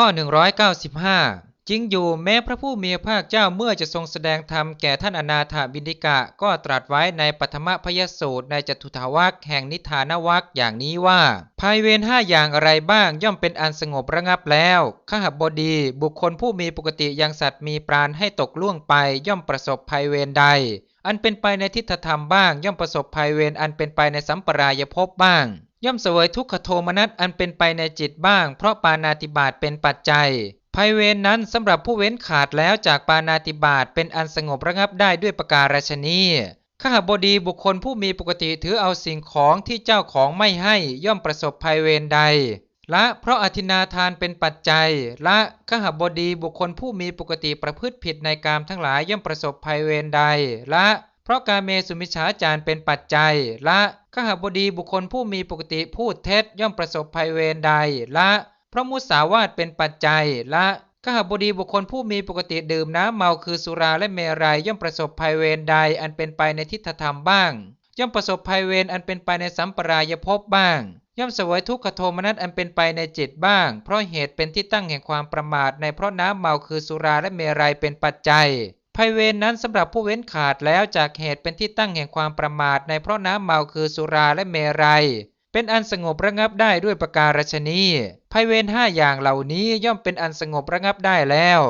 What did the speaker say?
ข้อ 195 จริงอยู่แม้พระผู้มีพระภาคเจ้าเมื่อจะทรงแสดงธรรมแก่ท่านอนาถบิณฑิกะ ก็ตรัสไว้ในปฐมพยสูตรในจตุถวัคแห่งนิทานวัคอย่างนี้ว่าภัยเวรห้าอย่างอะไรบ้างย่อมเป็นอันสงบระงับแล้วขหบดี บุคคลผู้มีปกติยังสัตว์มีปราณให้ตกล่วงไปย่อมประสบภัยเวรใด อันเป็นไปในทิฏฐธรรมบ้าง ย่อมประสบภัยเวรอันเป็นไปในสัมปรายภพบ้าง ย่อมเสวยทุกขโทมนัสอันเป็นไปในจิตบ้าง เพราะปานาติบาตเป็นปัจจัยภัยเวรนนั้นสำหรับผู้เว้นขาดแล้วจากปานาติบาตเป็นอันสงบระงับได้ด้วยประการฉนีข้าบดีบุคคลผู้มีปกติถือเอาสิ่งของที่เจ้าของไม่ให้ย่อมประสบภัยเวรใดละเพราะอธินาทานเป็นปัจจัยละขหบดีบุคคลผู้มีปกติประพฤติผิดในกามทั้งหลายย่อมประสบภัยเวรใดละ เพราะการเมสุมิชาจารเป็นปัจจัย ละขหบดีบุคคลผู้มีปกติพูดเท็จย่อมประสบภัยเวรใด ละเพราะมุสาวาทเป็นปัจจัย ละขหบดีบุคคลผู้มีปกติดื่มน้ำเมาคือสุราและเมรัยย่อมประสบภัยเวรใดอันเป็นไปในทิฏฐธรรมบ้าง ย่อมประสบภัยเวรอันเป็นไปในสัมปรายภพบ้าง ย่อมเสวยทุกขโทมนัสอันเป็นไปในจิตบ้าง เพราะเหตุเป็นที่ตั้งแห่งความประมาทในเพราะน้ำเมาคือสุราและเมรัยเป็นปัจจัย ภัยเวรนั้นสำหรับผู้เว้นขาดแล้วจากเหตุเป็นที่ตั้งแห่งความประมาทในเพราะน้ำเมาคือสุราและเมรัย เป็นอันสงบระงับได้ด้วยประการฉนี้ภัยเวรห้าอย่างเหล่านี้ย่อมเป็นอันสงบระงับได้แล้ว